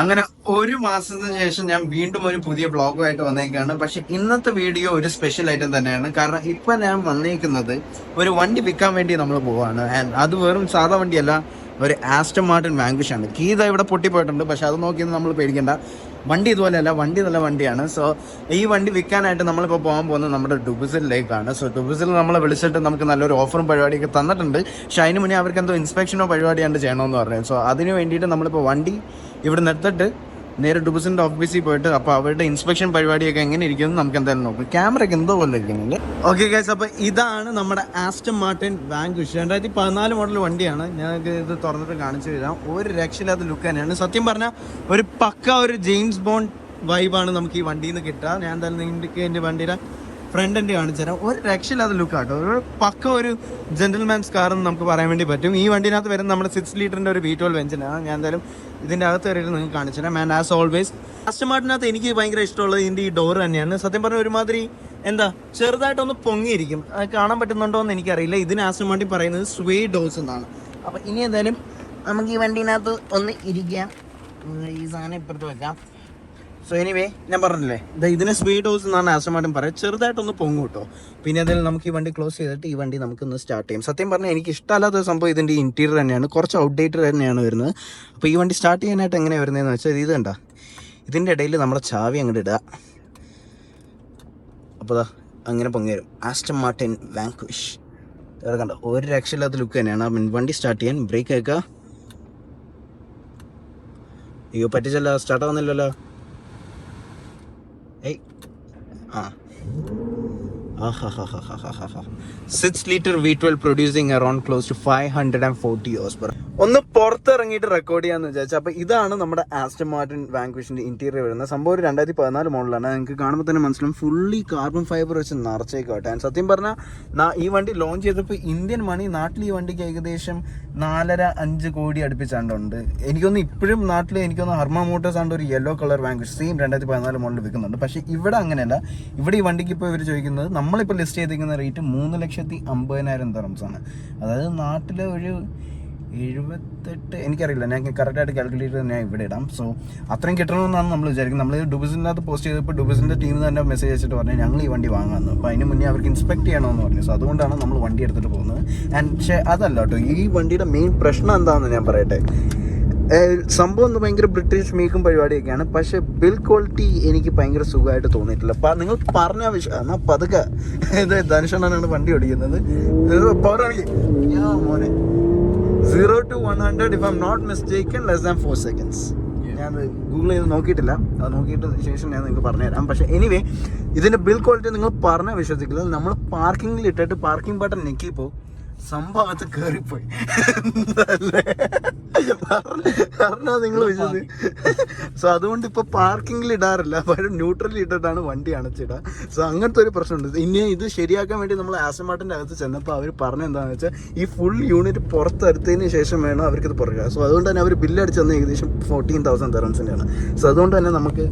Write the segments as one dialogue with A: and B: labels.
A: അങ്ങനെ ഒരു മാസത്തിന് ശേഷം ഞാൻ വീണ്ടും ഒരു പുതിയ ബ്ലോഗുമായിട്ട് വന്നേക്കാണ്. പക്ഷെ ഇന്നത്തെ വീഡിയോ ഒരു സ്പെഷ്യൽ ഐറ്റം തന്നെയാണ്. കാരണം ഇപ്പൊ ഞാൻ വന്നേക്കുന്നത് ഒരു വണ്ടി വിൽക്കാൻ വേണ്ടി നമ്മൾ പോവാണ്. ആൻഡ് അത് വെറും സാധാ വണ്ടിയല്ല ഒരു ആസ്റ്റം മാർട്ടിൻ വാങ്കുഷ് ആണ്. കീത ഇവിടെ പൊട്ടിപ്പോയിട്ടുണ്ട്. പക്ഷെ അത് നോക്കിയൊന്നും നമ്മൾ പേടിക്കണ്ട. വണ്ടി ഇതുപോലെയല്ല വണ്ടി നല്ല വണ്ടിയാണ്. സോ ഈ വണ്ടി വിൽക്കാനായിട്ട് നമ്മളിപ്പോൾ പോകാൻ പോകുന്നത് നമ്മുടെ ഡുബിസിലേക്കാണ് സോ ഡുബിസിൽ നമ്മളെ വിളിച്ചിട്ട് നമുക്ക് നല്ലൊരു ഓഫറും പരിപാടിയൊക്കെ തന്നിട്ടുണ്ട്. പക്ഷെ അതിന് മുന്നേ അവർക്ക് എന്തോ ഇൻസ്പെക്ഷനോ പരിപാടിയാണ്ട് ചെയ്യണമെന്ന് പറഞ്ഞു. സോ അതിന് വേണ്ടിയിട്ട് നമ്മളിപ്പോൾ വണ്ടി ഇവിടെ നിർത്തിട്ട് നേരെ ഡുബസിന്റെ ഓഫീസിൽ പോയിട്ട് അപ്പോൾ അവരുടെ ഇൻസ്പെക്ഷൻ പരിപാടിയൊക്കെ എങ്ങനെ ഇരിക്കുന്നു നമുക്ക് എന്തായാലും നോക്കാം. ക്യാമറയ്ക്ക് എന്തോ പോലെ ഇരിക്കുന്നുണ്ട്. ഓക്കെ ഗൈസ് അപ്പോൾ ഇതാണ് നമ്മുടെ ആസ്റ്റം മാർട്ടിൻ വാങ്കുഷ് രണ്ടായിരത്തി പതിനാല് മോഡൽ വണ്ടിയാണ്. ഞാൻ ഇത് തുറന്നിട്ട് കാണിച്ചു തരാം. ഒരു രക്ഷയില്ലാത്ത ലുക്ക് തന്നെയാണ്. സത്യം പറഞ്ഞാൽ ഒരു പക്ക ഒരു ജെയിംസ് ബോണ്ട് വൈബാണ് നമുക്ക് ഈ വണ്ടിയിൽ നിന്ന് കിട്ടുക. ഞാൻ എന്തായാലും നിങ്ങൾക്ക് എന്റെ വണ്ടിയുടെ ഫ്രണ്ട് എന്റെ കാണിച്ചു തരാം. ഒരു രക്ഷയില്ലാത്ത ലുക്കാട്ടോ ഒരു പക്ക ഒരു ജെന്റിൽമാൻസ് കാർ എന്ന് നമുക്ക് പറയാൻ വേണ്ടി പറ്റും. ഈ വണ്ടിനകത്ത് വരുന്ന നമ്മുടെ സിക്സ് ലീറ്ററിന്റെ ഒരു വി ട്വൽവ് എഞ്ചിനാണ് ഞാൻ എന്തായാലും ഇതിന്റെ അകത്ത് കയറിയിട്ട് നിങ്ങൾക്ക് കാണിച്ചു തരാം. ആൻഡ് ആസ് ഓൾവേസ് കസ്റ്റമാർട്ടിനകത്ത് എനിക്ക് ഭയങ്കര ഇഷ്ടമുള്ളത് ഇതിന്റെ ഈ ഡോർ തന്നെയാണ്. സത്യം പറഞ്ഞാൽ ഒരുമാതിരി എന്താ ചെറുതായിട്ടൊന്ന് പൊങ്ങിയിരിക്കും. അത് കാണാൻ പറ്റുന്നുണ്ടോ എന്ന് എനിക്കറിയില്ല. ഇതിന് ആസ്റ്റം വണ്ടി പറയുന്നത് സ്വേ ഡോസ് എന്നാണ്. അപ്പോൾ ഇനി എന്തായാലും നമുക്ക് ഈ വണ്ടിനകത്ത് ഒന്ന് ഇരിക്കാം. ഈ സാധനം ഇപ്പുറത്ത് വെക്കാം. സോ എനിവേ ഞാൻ പറഞ്ഞില്ലേ? ദാ ഇതിന് സ്പീഡ് ഹൗസ് എന്നാണ് ആശ്രമായിട്ടും പറയാം ചെറുതായിട്ടൊന്ന് പൊങ്ങും കേട്ടോ. പിന്നെ അതിൽ നമുക്ക് ഈ വണ്ടി ക്ലോസ് ചെയ്തിട്ട് ഈ വണ്ടി നമുക്കൊന്ന് സ്റ്റാർട്ട് ചെയ്യാം. സത്യം പറഞ്ഞാൽ എനിക്ക് ഇഷ്ടമല്ലാത്ത സംഭവം ഇതിന്റെ ഇന്റീരിയർ തന്നെയാണ്. കുറച്ച് ഔട്ട്ഡേറ്റഡ് തന്നെയാണ് വരുന്നത്. അപ്പോൾ ഈ വണ്ടി സ്റ്റാർട്ട് ചെയ്യാനായിട്ട് എങ്ങനെയാണ് വരുന്നതെന്ന് വെച്ചാൽ ഇത് കണ്ട? ഇതിന്റെ ഇടയിൽ നമ്മുടെ ചാവി അങ്ങോട്ട് ഇടുക അപ്പോൾ ദാ അങ്ങനെ പൊങ്ങി വരും. ആസ്റ്റം മാർട്ടിൻ വാങ്ക്വിഷ് കണ്ട ഒരു രക്ഷയില്ലാത്ത ലുക്ക് തന്നെയാണ്. ആ വണ്ടി സ്റ്റാർട്ട് ചെയ്യാൻ ബ്രേക്ക് ആക്കുക അയ്യോ പറ്റിച്ചല്ല സ്റ്റാർട്ട് ആവുന്നില്ലല്ലോ. ಏಯ್ ಹಾಂ Six liter V12 producing around close to 540 horsepower. ഒന്ന് പുറത്തിറങ്ങിയിട്ട് റെക്കോർഡ് ചെയ്യാന്ന് വിചാരിച്ചു. അപ്പൊ ഇതാണ് നമ്മുടെ ആസ്റ്റർ മാർട്ടിൻ വാങ്ക്വിഷിന്റെ ഇന്റീരിയർ വരുന്നത്. സംഭവം ഒരു രണ്ടായിരത്തി പതിനാല് മോഡലാണ് നിങ്ങൾക്ക് കാണുമ്പോൾ തന്നെ മനസ്സിലും ഫുള്ളി കാർബൺ ഫൈബർ വെച്ച് നിറച്ചേക്കോട്ടെ ആൻഡ് സത്യം പറഞ്ഞാൽ ഈ വണ്ടി ലോഞ്ച് ചെയ്തപ്പോൾ ഇന്ത്യൻ മണി നാട്ടിൽ ഈ വണ്ടിക്ക് ഏകദേശം നാലര അഞ്ച് കോടി അടുപ്പിച്ചാണ്ടുണ്ട്. എനിക്കൊന്ന് ഇപ്പോഴും നാട്ടിൽ എനിക്കൊന്ന് ഹർമ മോട്ടോഴ്സ് ആണ്ട് ഒരു യെല്ലോ കളർ വാങ്ക്വിഷ് സെയിം രണ്ടായിരത്തി പതിനാല് മോഡൽ വിൽക്കുന്നുണ്ട്. പക്ഷേ ഇവിടെ അങ്ങനെയല്ല. ഇവിടെ ഈ വണ്ടിക്ക് ഇപ്പോൾ ഇവർ ചോദിക്കുന്നത് നമ്മളിപ്പോൾ ലിസ്റ്റ് ചെയ്തിരിക്കുന്ന റേറ്റ് മൂന്ന് ലക്ഷത്തി അമ്പതിനായിരം ആണ്. അതായത് നാട്ടിലെ ഒരു എഴുപത്തെട്ട് എനിക്കറിയില്ല. ഞാൻ കറക്റ്റായിട്ട് കാൽക്കുലേറ്റ് ഞാൻ ഇവിടെ ഇടാം. സോ അത്രയും കിട്ടണമെന്നാണ് നമ്മൾ വിചാരിക്കുന്നത്. നമ്മൾ ഡുബിസിനകത്ത് പോസ്റ്റ് ചെയ്തപ്പോൾ ഡുബിസിന്റെ ടീം തന്നെ മെസ്സേജ് അയച്ചിട്ട് പറഞ്ഞു ഞങ്ങൾ ഈ വണ്ടി വാങ്ങാമെന്ന്. അപ്പോൾ അതിന് മുന്നേ അവർക്ക് ഇൻസ്പെക്ട് ചെയ്യണമെന്ന് പറഞ്ഞു. സോ അതുകൊണ്ടാണ് നമ്മൾ വണ്ടി എടുത്തിട്ട് പോകുന്നത്. ആൻഡ് പക്ഷേ അതല്ല കേട്ടോ. ഈ വണ്ടിയുടെ മെയിൻ പ്രശ്നം എന്താണെന്ന് ഞാൻ പറയട്ടെ. സംഭവം ഒന്ന് ഭയങ്കര ബ്രിട്ടീഷ് മീക്കും പരിപാടിയൊക്കെയാണ്. പക്ഷേ ബിൽ ക്വാളിറ്റി എനിക്ക് ഭയങ്കര സുഖമായിട്ട് തോന്നിയിട്ടില്ല. അപ്പം നിങ്ങൾ പറഞ്ഞ വിഷയം എന്നാൽ പതുക്കെ. ഇത് ധനുഷണ്ണനാണ് വണ്ടി ഓടിക്കുന്നത്. പവറാണെങ്കിൽ ഞാൻ മോനെ. Zero to one hundred if I'm not mistake less than four seconds ഞാൻ ഗൂഗിൾ ചെയ്ത് നോക്കിയിട്ടില്ല. അത് നോക്കിയിട്ട് ശേഷം ഞാൻ നിങ്ങൾക്ക് പറഞ്ഞുതരാം പക്ഷേ എനിവേ ഇതിന്റെ ബിൽ ക്വാളിറ്റി നിങ്ങൾ പറഞ്ഞാൽ വിശ്വസിക്കില്ല നമ്മൾ പാർക്കിങ്ങിൽ ഇട്ടിട്ട് പാർക്കിംഗ് ബട്ടൺ ഞെക്കിയപ്പോൾ സംഭവത്ത് കയറിപ്പോയി എന്തല്ലേ? പറഞ്ഞാ നിങ്ങൾ വിശ്വസി സോ അതുകൊണ്ട് ഇപ്പൊ പാർക്കിംഗിൽ ഇടാറില്ല. പകരം ന്യൂട്രലിൽ ഇട്ടിട്ടാണ് വണ്ടി അണച്ചിടാ. സോ അങ്ങനത്തെ ഒരു പ്രശ്നമുണ്ട്. ഇനി ഇത് ശരിയാക്കാൻ വേണ്ടി നമ്മൾ ആസമാട്ടിന്റെ അകത്ത് ചെന്നപ്പോൾ അവർ പറഞ്ഞ എന്താണെന്ന് വെച്ചാൽ ഈ ഫുൾ യൂണിറ്റ് പുറത്തെടുത്തതിന് ശേഷം വേണം അവർക്ക് ഇത് പുറകെ. സോ അതുകൊണ്ട് തന്നെ അവർ ബില്ലടിച്ച് തന്നെ ഏകദേശം ഫോർട്ടീൻ തൗസൻഡ് തെറൻസിന്റെയാണ് സോ അതുകൊണ്ട് തന്നെ നമുക്ക്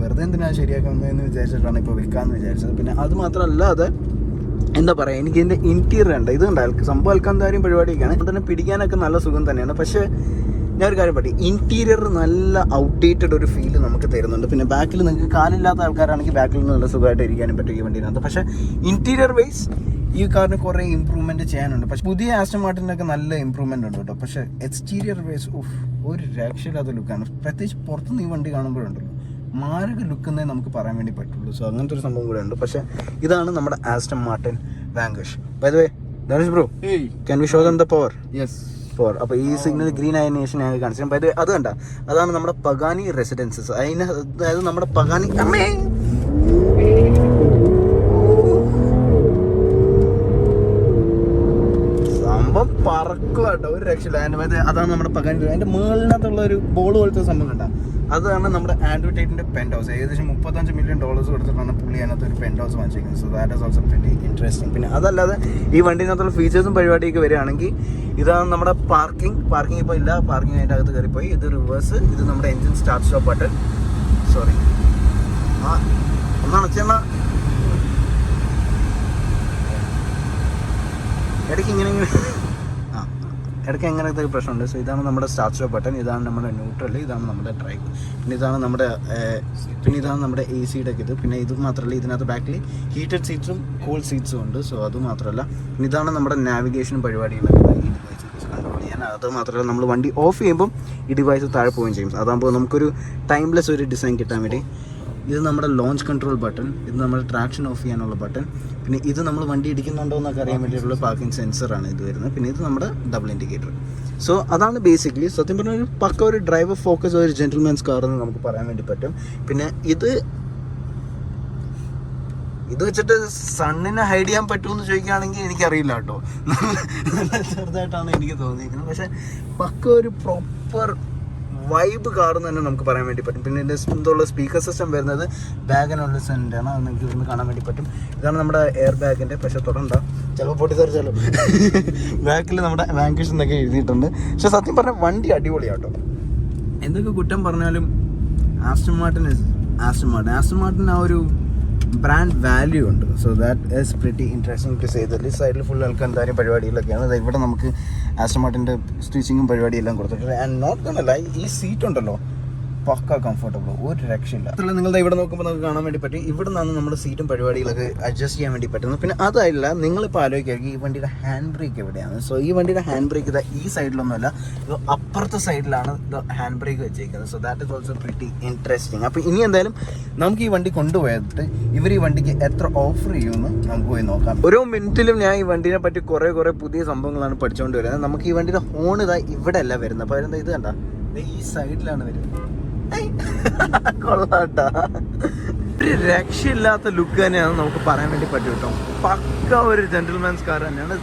A: വെറുതെ എന്തിനാണ് ശരിയാക്കുന്നതെന്ന് വിചാരിച്ചിട്ടാണ് ഇപ്പോൾ വിൽക്കാന്ന് വിചാരിച്ചത്. പിന്നെ അത് മാത്രമല്ലാതെ എന്താ പറയുക എനിക്ക് ഇതിന്റെ ഇന്റീരിയർ ഉണ്ട് ഇത് കണ്ടാൽ സംഭവം അൽക്കാന്താരിയും പരിപാടിയൊക്കെയാണ്. തന്നെ പിടിക്കാനൊക്കെ നല്ല സുഖം തന്നെയാണ്. പക്ഷേ ഞാൻ ഒരു കാര്യം പറയും ഇന്റീരിയർ നല്ല ഔട്ട്ഡേറ്റഡ് ഒരു ഫീൽ നമുക്ക് തരുന്നുണ്ട്. പിന്നെ ബാക്കിൽ നിങ്ങൾക്ക് കാലില്ലാത്ത ആൾക്കാരാണെങ്കിൽ ബാക്കിൽ നിന്ന് നല്ല സുഖമായിട്ട് ഇരിക്കാനും പറ്റും ഈ വണ്ടിനകത്ത് പക്ഷേ ഇന്റീരിയർ വൈസ് ഈ കാറിന് കുറേ ഇമ്പ്രൂവ്മെന്റ് ചെയ്യാനുണ്ട്. പക്ഷേ പുതിയ ആസ്റ്റം മാർട്ടിനൊക്കെ നല്ല ഇമ്പ്രൂവ്മെന്റ് ഉണ്ട് കേട്ടോ. പക്ഷേ എക്സ്റ്റീരിയർ വൈസ് ഒരു രക്ഷയില്ലാത്ത ലുക്കാണ് പ്രത്യേകിച്ച് പുറത്തുനിന്ന് ഈ വണ്ടി കാണുമ്പോഴുണ്ടല്ലോ. മാരക ലുക്ക് എന്നേ നമുക്ക് പറയാൻ വേണ്ടി പറ്റുള്ളൂ. സോ അങ്ങനത്തെ ഒരു സംഭവം കൂടെ ഉണ്ട്. പക്ഷേ ഇതാണ് നമ്മുടെ Aston Martin Vanquish by the way Dhanush bro. Can we show them the power
B: yes
A: power അപ്പോൾ ഈ സിഗ്നൽ ഗ്രീൻ ആയ നേഷൻ ഞങ്ങൾ കാണിച്ചു ദ അത് കണ്ട അതാണ് നമ്മുടെ പഗാനി റെസിഡൻസസ് അതിന് അതായത് നമ്മുടെ പഗാനി അമ്മേ! സംഭവം പറക്കുക കേട്ടോ ഒരു രക്ഷയില്ല. അതിന്റെ അതാണ് നമ്മുടെ പഗാനി അതിന്റെ മുകളിനകത്തുള്ള ഒരു ബോൾ പോലത്തെ സംഭവം കണ്ട. അതാണ് നമ്മുടെ ആൻഡ്രൂ ടേറ്റിന്റെ പെന്റ് ഹൗസ് ഏകദേശം മുപ്പത്തഞ്ച് മില്യൺ ഡോളേഴ്സ് കൊടുത്തിട്ടാണ് പുള്ളി അതിനകത്ത് ഒരു penthouse വാങ്ങിച്ചിരിക്കുന്നത്. So that is also very interesting പിന്നെ അതല്ലാതെ ഈ വണ്ടിനകത്തുള്ള ഫീച്ചേഴ്സും പരിപാടിയൊക്കെ വരികയാണെങ്കിൽ ഇതാണ് നമ്മുടെ പാർക്കിംഗ് പാർക്കിംഗ് ഇപ്പോൾ ഇല്ല. പാർക്കിംഗ് അതിന്റെ അകത്ത് കയറിപ്പോയി. ഇത് റിവേഴ്സ് ഇത് നമ്മുടെ engine start stop button sorry ആ ഒന്ന് ഇടയ്ക്ക് ഇങ്ങനെ ഇങ്ങനെ ഇടയ്ക്ക് എങ്ങനത്തെ ഒരു പ്രശ്നമുണ്ട്? സോ ഇതാണ് നമ്മുടെ സ്റ്റാർട്ട് ബട്ടൺ ഇതാണ് നമ്മുടെ ന്യൂട്രൽ ഇതാണ് നമ്മുടെ ഡ്രൈവ്. പിന്നെ ഇതാണ് നമ്മുടെ പിന്നെ ഇതാണ് നമ്മുടെ എ സിയുടെ ഇത്. പിന്നെ ഇത് മാത്രമല്ല ഇതിനകത്ത് ബാക്കിൽ ഹീറ്റഡ് സീറ്റ്സും കൂൾ സീറ്റ്സും ഉണ്ട്. സോ അത് മാത്രമല്ല പിന്നെ ഇതാണ് നമ്മുടെ നാവിഗേഷൻ പരിപാടികളൊക്കെ ഈ ഡിവൈസ് കൺട്രോൾ അത് മാത്രമല്ല നമ്മൾ വണ്ടി ഓഫ് ചെയ്യുമ്പം ഈ ഡിവൈസ് താഴെ പോവുകയും ചെയ്യും. അതാകുമ്പോൾ നമുക്കൊരു ടൈംലെസ് ഒരു ഡിസൈൻ കിട്ടാൻ വേണ്ടി ഇത് നമ്മുടെ ലോഞ്ച് കൺട്രോൾ ബട്ടൺ ഇത് നമ്മുടെ ട്രാക്ഷൻ ഓഫ് ചെയ്യാനുള്ള ബട്ടൺ പിന്നെ ഇത് നമ്മൾ വണ്ടി ഇടിക്കുന്നുണ്ടോ എന്നൊക്കെ അറിയാൻ വേണ്ടിയിട്ടുള്ള പാർക്കിംഗ് സെൻസറാണ് ഇത് വരുന്നത്. പിന്നെ ഇത് നമ്മുടെ ഡബിൾ ഇൻഡിക്കേറ്റർ സോ അതാണ് ബേസിക്കലി സത്യം പറഞ്ഞാൽ ഒരു പക്ക ഒരു ഡ്രൈവർ ഫോക്കസ് ഒരു ജെന്റിൽമാൻസ് കാർ എന്ന് നമുക്ക് പറയാൻ വേണ്ടി പറ്റും. പിന്നെ ഇത് ഇത് വെച്ചിട്ട് സണ്ണിനെ ഹൈഡ് ചെയ്യാൻ പറ്റുമെന്ന് ചോദിക്കുകയാണെങ്കിൽ എനിക്കറിയില്ല കേട്ടോ. നല്ല ചെറുതായിട്ടാണ് എനിക്ക് തോന്നിയിരിക്കുന്നത്. പക്ഷേ പക്ക ഒരു പ്രോപ്പർ വൈബ് കാർ തന്നെ നമുക്ക് പറയാൻ വേണ്ടി പറ്റും. പിന്നെ ഇതിന്റെ എന്തുള്ള സ്പീക്കർ സിസ്റ്റം വരുന്നത് ബാഗിനുള്ള ആണ്. അത് നിങ്ങൾക്ക് ഇവിടുന്ന് കാണാൻ വേണ്ടി പറ്റും. ഇതാണ് നമ്മുടെ എയർ ബാഗിന്റെ പക്ഷേ തുടണ്ട. ചിലപ്പോൾ പൊട്ടിത്തെറിച്ചാലും. ബാക്കിൽ നമ്മുടെ വാങ്കേഷൻ എന്നൊക്കെ എഴുതിയിട്ടുണ്ട്. പക്ഷെ സത്യം പറഞ്ഞാൽ വണ്ടി അടിപൊളിയാട്ടോ. എന്തൊക്കെ കുറ്റം പറഞ്ഞാലും Aston Martin Aston Martin. Martin ആ ഒരു ബ്രാൻഡ് വാല്യൂ ഉണ്ട്. So that is pretty interesting to say the സൈഡിൽ ഫുൾ ആൾക്കാർ എന്തായാലും പരിപാടികളൊക്കെയാണ്. അതായത് ഇവിടെ നമുക്ക് ആസ്റ്റമാർട്ടിന്റെ സ്റ്റിച്ചിങ്ങും പരിപാടിയെല്ലാം കൊടുത്തിട്ടുണ്ട്. ആൻഡ് നോട്ട് കണ്ടല്ല ഈ സീറ്റ് ഉണ്ടല്ലോ. പക്ക കംഫർട്ടബിൾ ഒരു രക്ഷയില്ല. അതല്ല നിങ്ങൾ ദാ ഇവിടെ നോക്കുമ്പോൾ നമുക്ക് കാണാൻ വേണ്ടി പറ്റും. ഇവിടെ നിന്നാണ് നമ്മുടെ സീറ്റും പരിപാടികളൊക്കെ അഡ്ജസ്റ്റ് ചെയ്യാൻ വേണ്ടി പറ്റുന്നത്. പിന്നെ അതല്ല നിങ്ങളിപ്പോൾ ആലോചിക്കുകയായിരിക്കും ഈ വണ്ടിയുടെ ഹാൻഡ് ബ്രേക്ക് എവിടെയാണ്? സോ ഈ വണ്ടിയുടെ ഹാൻഡ് ബ്രേക്ക് ഇതാ ഈ സൈഡിലൊന്നുമല്ല ഇത് അപ്പുറത്തെ സൈഡിലാണ് ഇത് ഹാൻഡ് ബ്രേക്ക് വെച്ചേക്കുന്നത്. So that is also pretty interesting അപ്പോൾ ഇനി എന്തായാലും നമുക്ക് ഈ വണ്ടി കൊണ്ടുപോയിട്ട് ഇവർ ഈ വണ്ടിക്ക് എത്ര ഓഫർ ചെയ്യുമെന്ന് നമുക്ക് പോയി നോക്കാം. ഓരോ മിനിറ്റിലും ഞാൻ ഈ വണ്ടിനെ പറ്റി കുറേ കുറേ പുതിയ സംഭവങ്ങളാണ് പഠിച്ചുകൊണ്ട് വരുന്നത്. നമുക്ക് ഈ വണ്ടിയുടെ ഹോൺ ഇതാ ഇവിടെ അല്ല വരുന്നത്. അപ്പോൾ അവരെന്താ ഇത് കണ്ട? ഈ സൈഡിലാണ് വരുന്നത്. കൊള്ളാട്ടാ. ഒരു രക്ഷയില്ലാത്ത ലുക്ക് തന്നെയാണ് നമുക്ക് പറയാൻ വേണ്ടി പറ്റും കേട്ടോ. പക്ക ഒരു ജെന്റിൽമാൻസ് കാർ തന്നെയാണ്.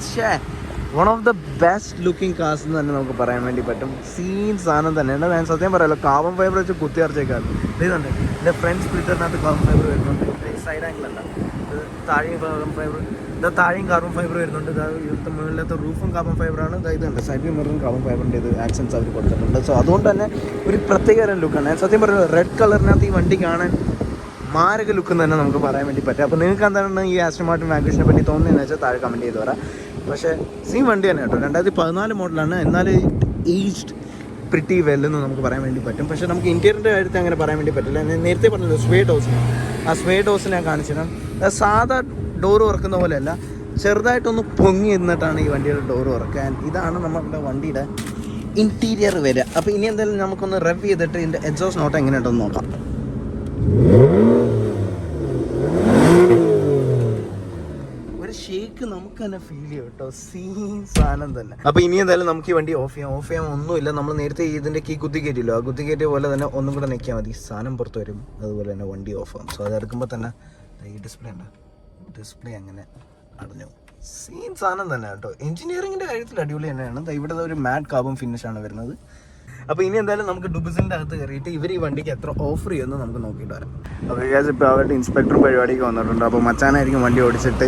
A: One of the best looking cars എന്ന് തന്നെ നമുക്ക് പറയാൻ വേണ്ടി പറ്റും. സീൻ സാധനം തന്നെയാണ്. ഞാൻ സത്യം പറയാലോ കാർബൺ ഫൈബർ വെച്ച് കുത്തി അടച്ചേക്കാറ് ഇതുണ്ട് എന്റെ ഫ്രണ്ട്സ് സ്പ്ലിറ്ററിനകത്ത് കാർബൺ ഫൈബർ വരുന്നുണ്ട്. സൈഡ് ആംഗിൾ അല്ല. താഴെ കാർബൺ ഫൈബർ ഇത് താഴെയും കാർബൺ ഫൈബർ വരുന്നുണ്ട്. ഇവിടുത്തെ മുകളിലത്തെ റൂഫും കാർബൺ ഫൈബറാണ് ഇതായത് ഇതുണ്ട്. സൈഡിൽ മിററും കാർബൺ ഫൈബറിന്റെ ഇത് ആക്സൻസ് അവർ കൊടുത്തിട്ടുണ്ട്. സോ അതുകൊണ്ട് തന്നെ ഒരു പ്രത്യേക തരം ലുക്കാണ് സത്യം പറഞ്ഞത് റെഡ് കളറിനകത്ത് ഈ വണ്ടി കാണാൻ മാരക ലുക്ക് എന്ന് തന്നെ നമുക്ക് പറയാൻ വേണ്ടി പറ്റും. അപ്പോൾ നിങ്ങൾക്ക് എന്താണ് ഈ ആസ്റ്റർ മാർട്ടിൻ വാങ്കേഷനെ പറ്റി തോന്നുന്നതെന്ന് വെച്ചാൽ താഴെ കമന്റ് ചെയ്ത് പറയാം പക്ഷേ സെയിം വണ്ടി തന്നെ കേട്ടോ. രണ്ടായിരത്തി പതിനാല് മോഡലാണ് എന്നാൽ ഏജ്ഡ് പ്രിറ്റി വെൽ എന്ന് നമുക്ക് പറയാൻ വേണ്ടി പറ്റും. പക്ഷേ നമുക്ക് ഇന്ത്യന്റെ കാര്യത്തിൽ അങ്ങനെ പറയാൻ വേണ്ടി പറ്റില്ല. ഞാൻ നേരത്തെ പറഞ്ഞല്ലോ സ്വേ ഹൗസിന് ആ സ്വേ ഹൗസിനെ ഞാൻ കാണിച്ചിരുന്നു സാധാ ഡോറ് തുറക്കുന്ന പോലെയല്ല ചെറുതായിട്ടൊന്ന് പൊങ്ങി നിന്നിട്ടാണ് ഈ വണ്ടിയുടെ ഡോറ് തുറക്കാൻ ഇതാണ് നമ്മുടെ വണ്ടിയുടെ ഇന്റീരിയർ വരിക അപ്പോൾ ഇനി എന്തായാലും നമുക്കൊന്ന് റെവ് ചെയ്തിട്ട് ഇതിന്റെ എക്സോസ് നോട്ട് എങ്ങനെയുണ്ടെന്ന് നോക്കാം. ഒരു ഷേക്ക് നമുക്ക് തന്നെ ഫീൽ ചെയ്യും കേട്ടോ. സീൻ സാധനം തന്നെ. അപ്പൊ ഇനി എന്തായാലും നമുക്ക് ഈ വണ്ടി ഓഫ് ചെയ്യാം. ഓഫ് ചെയ്യാൻ ഒന്നുമില്ല. നമ്മൾ നേരത്തെ ഇതിന്റെ കീ കുത്തി കയറ്റില്ലോ ആ കുത്തി കയറ്റിയ പോലെ തന്നെ ഒന്നും കൂടെ നിൽക്കിയാൽ മതി. സാധനം പുറത്തു വരും. അതുപോലെ തന്നെ വണ്ടി ഓഫ് ആകും സോ അത് എടുക്കുമ്പോൾ തന്നെ ഈ ഡിസ്പ്ലേ ഉണ്ട്? ഡിസ്പ്ലേ അങ്ങനെ അടഞ്ഞു. സെയിം സാധനം തന്നെ കേട്ടോ. എഞ്ചിനീയറിങ്ങിന്റെ കാര്യത്തിൽ അടിപൊളി തന്നെയാണ്. ഇവിടെ ഒരു മാറ്റ് കാബും ഫിനിഷാണ് വരുന്നത്. അപ്പോൾ ഇനി എന്തായാലും നമുക്ക് ഡുബിസിന്റെ അകത്ത് കയറിയിട്ട് ഇവർ ഈ വണ്ടിക്ക് എത്ര ഓഫർ ചെയ്യുമെന്ന് നമുക്ക് നോക്കിയിട്ട് വരാം. അപ്പോൾ വികാസ് ഇപ്പോൾ അവരുടെ ഇൻസ്പെക്ടറും പരിപാടിക്ക് വന്നിട്ടുണ്ട്. അപ്പോൾ മച്ചാനായിരിക്കും വണ്ടി ഓടിച്ചിട്ട്.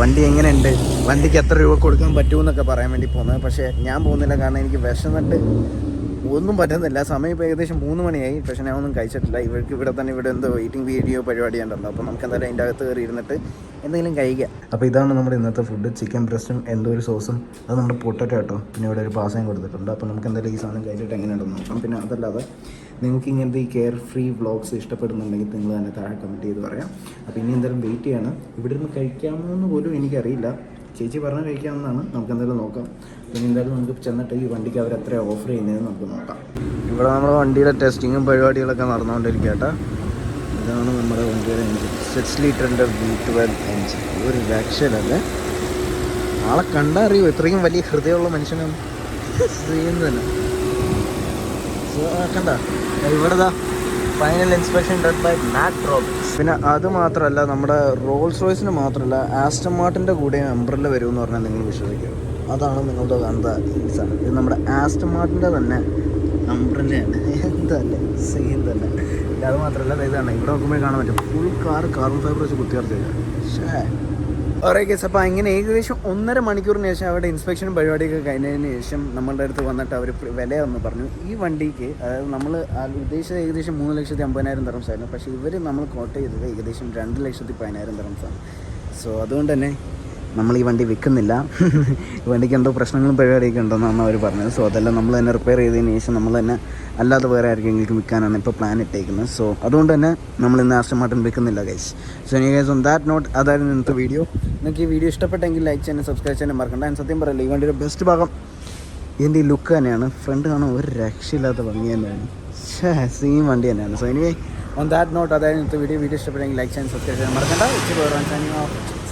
A: വണ്ടി എങ്ങനെയുണ്ട്? വണ്ടിക്ക് എത്ര രൂപ കൊടുക്കാൻ പറ്റുമെന്നൊക്കെ പറയാൻ വേണ്ടി പോകുന്നത്. പക്ഷേ ഞാൻ പോകുന്നില്ല കാരണം എനിക്ക് വിശന്നിട്ട് ഒന്നും പറ്റുന്നില്ല. സമയം ഇപ്പോൾ ഏകദേശം മൂന്ന് മണിയായി. പക്ഷേ ഞാൻ ഒന്നും കഴിച്ചിട്ടില്ല. ഇവർക്ക് ഇവിടെ തന്നെ ഇവിടെ എന്തോ വെയിറ്റിംഗ് വീഡിയോ പരിപാടി ഉണ്ടല്ലോ അപ്പോൾ നമുക്ക് എന്തായാലും അതിന്റെ അകത്ത് കയറി ഇരുന്നിട്ട് എന്തെങ്കിലും കഴിക്കാം. അപ്പോൾ ഇതാണ് നമ്മുടെ ഇന്നത്തെ ഫുഡ് ചിക്കൻ ബ്രസ്റ്റും എന്തോ ഒരു സോസും അത് നമ്മുടെ പൊട്ടറ്റോ കേട്ടോ പിന്നെ ഇവിടെ ഒരു പാസയും കൊടുത്തിട്ടുണ്ട്. അപ്പോൾ നമുക്ക് എന്തായാലും ഈ സാധനം കഴിച്ചിട്ട് എങ്ങനെയുണ്ടെന്ന് നോക്കാം. പിന്നെ അതല്ലാതെ നിങ്ങൾക്ക് ഇങ്ങനത്തെ ഈ കെയർ ഫ്രീ വ്ളോഗ്സ് ഇഷ്ടപ്പെടുന്നുണ്ടെങ്കിൽ നിങ്ങൾ തന്നെ താഴെ കമന്റ് ചെയ്ത് പറയാം. അപ്പോൾ ഇനി എന്തായാലും വെയിറ്റ് ചെയ്യണം. ഇവിടെ നിന്ന് കഴിക്കാമോ എന്ന് പോലും എനിക്കറിയില്ല. ചേച്ചി പറഞ്ഞാൽ കഴിക്കാമെന്നാണ് നമുക്ക് എന്തായാലും നോക്കാം. പിന്നെ എന്തായാലും നമുക്ക് ചെന്നിട്ട് ഈ വണ്ടിക്ക് അവർ എത്ര ഓഫർ ചെയ്യുന്നതെന്ന് നമുക്ക് നോക്കാം. ഇവിടെ നമ്മുടെ വണ്ടിയുടെ ടെസ്റ്റിങ്ങും പരിപാടികളൊക്കെ നടന്നുകൊണ്ടിരിക്കുക കേട്ടോ. ഇതാണ് നമ്മുടെ വണ്ടിയുടെ എഞ്ചിൻ സിക്സ് ലിറ്ററിന്റെ ബി ട്വൽവ് എഞ്ചിൻ ഒരു രക്ഷയിലല്ലേ? ആളെ കണ്ടറിയോ? ഇത്രയും വലിയ ഹൃദയമുള്ള മനുഷ്യനാണ്. സെയിം തന്നെ കണ്ട? ഇവിടെ final inspection done by Matt Robins പിന്നെ അത് മാത്രമല്ല നമ്മുടെ റോൾസ് റോയ്സിന് മാത്രമല്ല ആസ്റ്റം മാർട്ടിന്റെ കൂടെ അംബ്രല്ല വരും എന്ന് പറഞ്ഞാൽ നിങ്ങൾ വിശ്വസിക്കും. അതാണ് നിങ്ങളുടെ കണ്ട ഈ ഇത് നമ്മുടെ ആസ്റ്റം മാർട്ടിന്റെ തന്നെ അംബ്രല്ലയാണ് എന്തല്ലേ സെയിം തന്നെ. അത് മാത്രമല്ല ഇതാണ്. ഇവിടെ നോക്കുമ്പോൾ കാണാൻ പറ്റും. ഫുൾ കാർ കാർബൺ ഫൈബർ വെച്ച് കുത്തിയർത്തില്ല ഷേ ഓരോ കേസ് അപ്പോൾ അങ്ങനെ ഏകദേശം ഒന്നര മണിക്കൂറിന് ശേഷം അവിടെ ഇൻസ്പെക്ഷനും പരിപാടിയൊക്കെ കഴിഞ്ഞതിന് ശേഷം നമ്മളുടെ അടുത്ത് വന്നിട്ട് അവർ വില ഒന്ന് പറഞ്ഞു. ഈ വണ്ടിക്ക് അതായത് നമ്മൾ ഉദ്ദേശിച്ചത് ഏകദേശം മൂന്ന് ലക്ഷത്തി അമ്പതിനായിരം തരംസ് ആയിരുന്നു. പക്ഷേ ഇവർ നമ്മൾ കോട്ട് ചെയ്തത് ഏകദേശം രണ്ട് ലക്ഷത്തി പതിനായിരം തരംസാണ് സോ അതുകൊണ്ട് തന്നെ നമ്മൾ ഈ വണ്ടി വിൽക്കുന്നില്ല. വണ്ടിക്ക് എന്തോ പ്രശ്നങ്ങളും പരിപാടിയൊക്കെ ഉണ്ടെന്നാണ് അവർ പറഞ്ഞത്. സോ അതെല്ലാം നമ്മൾ തന്നെ റിപ്പയർ ചെയ്തതിന് ശേഷം നമ്മൾ തന്നെ അല്ലാതെ വേറെ ആർക്കെങ്കിലും വിൽക്കാനാണ് ഇപ്പോൾ പ്ലാൻ ഇട്ടേക്കുന്നത്. സോ അതുകൊണ്ട് തന്നെ നമ്മൾ ഇന്ന് ആസ്റ്റർ മാർട്ടിൻ വിൽക്കുന്നില്ല ഗൈസ് സോ ഇനി ഗൈസ് ഓൺ ദാറ്റ് നോട്ട് അതായിരുന്നു ഇന്നത്തെ വീഡിയോ നിങ്ങൾക്ക് ഈ വീഡിയോ ഇഷ്ടപ്പെട്ടെങ്കിൽ ലൈക്ക് ചെയ്യാനും സബ്സ്ക്രൈബ് ചെയ്യാനും മറക്കണ്ട. ഞാൻ സത്യം പറയില്ല ഈ വണ്ടിയുടെ ബെസ്റ്റ് ഭാഗം എന്റെ ഈ ലുക്ക് തന്നെയാണ്. ഫ്രണ്ട് കാണാൻ ഒരു രക്ഷയില്ലാത്ത ഭംഗി തന്നെയാണ്. സെയിം വണ്ടി തന്നെയാണ്. സോ ഇനി ഓൺ ദാറ്റ് നോട്ട് അതായത് ഇന്നത്തെ വീഡിയോ വീഡിയോ ഇഷ്ടപ്പെട്ടെങ്കിൽ ലൈക്ക് ചെയ്യാൻ സബ്സ്ക്രൈബ് ചെയ്യാൻ മറക്കണ്ട. ഉച്ച